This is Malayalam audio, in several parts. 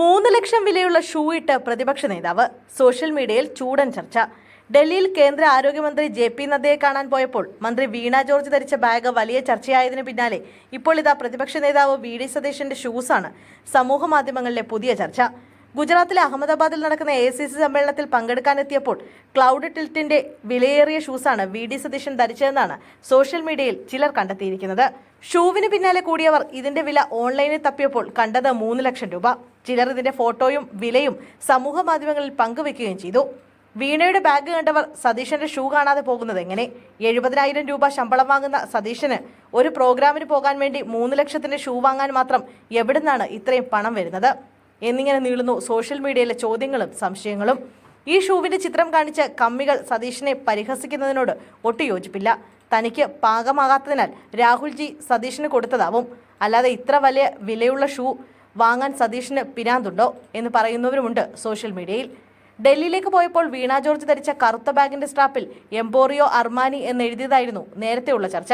മൂന്ന് ലക്ഷം വിലയുള്ള ഷൂ ഇട്ട് പ്രതിപക്ഷ നേതാവ്. സോഷ്യൽ മീഡിയയിൽ ചൂടൻ ചർച്ച. ഡൽഹിയിൽ കേന്ദ്ര ആരോഗ്യമന്ത്രി ജെ പി നദ്ദയെ കാണാൻ പോയപ്പോൾ മന്ത്രി വീണ ജോർജ് ധരിച്ച ബാഗ് വലിയ ചർച്ചയായതിനു പിന്നാലെ ഇപ്പോൾ ഇതാ പ്രതിപക്ഷ നേതാവ് വി ഡി സതീശന്റെ ഷൂസാണ് സമൂഹ മാധ്യമങ്ങളിലെ പുതിയ ചർച്ച. ഗുജറാത്തിലെ അഹമ്മദാബാദിൽ നടക്കുന്ന എ സി സി സമ്മേളനത്തിൽ പങ്കെടുക്കാനെത്തിയപ്പോൾ ക്ലൗഡ് ടിൽറ്റിന്റെ വിലയേറിയ ഷൂസാണ് വി ഡി സതീശൻ ധരിച്ചതെന്നാണ് സോഷ്യൽ മീഡിയയിൽ ചിലർ കണ്ടെത്തിയിരിക്കുന്നത്. ഷൂവിന് പിന്നാലെ കൂടിയവർ ഇതിന്റെ വില ഓൺലൈനിൽ തപ്പിയപ്പോൾ കണ്ടത് മൂന്ന് ലക്ഷം രൂപ. ചിലർ ഇതിന്റെ ഫോട്ടോയും വിലയും സമൂഹ മാധ്യമങ്ങളിൽ പങ്കുവെക്കുകയും ചെയ്തു. വീണയുടെ ബാഗ് കണ്ടവർ സതീശന്റെ ഷൂ കാണാതെ പോകുന്നത് എങ്ങനെ? എഴുപതിനായിരം രൂപ ശമ്പളം വാങ്ങുന്ന സതീശന് ഒരു പ്രോഗ്രാമിന് പോകാൻ വേണ്ടി മൂന്ന് ലക്ഷത്തിന്റെ ഷൂ വാങ്ങാൻ മാത്രം എവിടുന്നാണ് ഇത്രയും പണം വരുന്നത്? എന്നിങ്ങനെ നീളുന്നു സോഷ്യൽ മീഡിയയിലെ ചോദ്യങ്ങളും സംശയങ്ങളും. ഈ ഷൂവിന്റെ ചിത്രം കാണിച്ച് കമ്മികൾ സതീഷിനെ പരിഹസിക്കുന്നതിനോട് ഒട്ടു യോജിപ്പില്ല. തനിക്ക് പാകമാകാത്തതിനാൽ രാഹുൽജി സതീഷിന് കൊടുത്തതാവും. അല്ലാതെ ഇത്ര വലിയ വിലയുള്ള ഷൂ വാങ്ങാൻ സതീഷിന് പിരാന്തുണ്ടോ എന്ന് പറയുന്നവരുമുണ്ട് സോഷ്യൽ മീഡിയയിൽ. ഡൽഹിയിലേക്ക് പോയപ്പോൾ വീണ ജോർജ് ധരിച്ച കറുത്ത ബാഗിന്റെ സ്ട്രാപ്പിൽ എംപോറിയോ അർമാനി എന്നെഴുതിയതായിരുന്നു നേരത്തെയുള്ള ചർച്ച.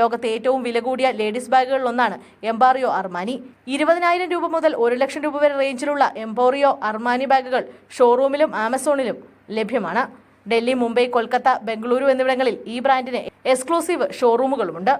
ലോകത്തെ ഏറ്റവും വില കൂടിയ ലേഡീസ് ബാഗുകളിലൊന്നാണ് എംബാറിയോ അർമാനി. ഇരുപതിനായിരം രൂപ മുതൽ ഒരു ലക്ഷം രൂപ വരെ റേഞ്ചിലുള്ള എംബോറിയോ അർമാനി ബാഗുകൾ ഷോറൂമിലും ആമസോണിലും ലഭ്യമാണ്. ഡൽഹി മുംബൈ കൊൽക്കത്ത ബംഗളൂരു എന്നിവിടങ്ങളിൽ ഈ ബ്രാൻഡിന് എക്സ്ക്ലൂസീവ് ഷോറൂമുകളുമുണ്ട്.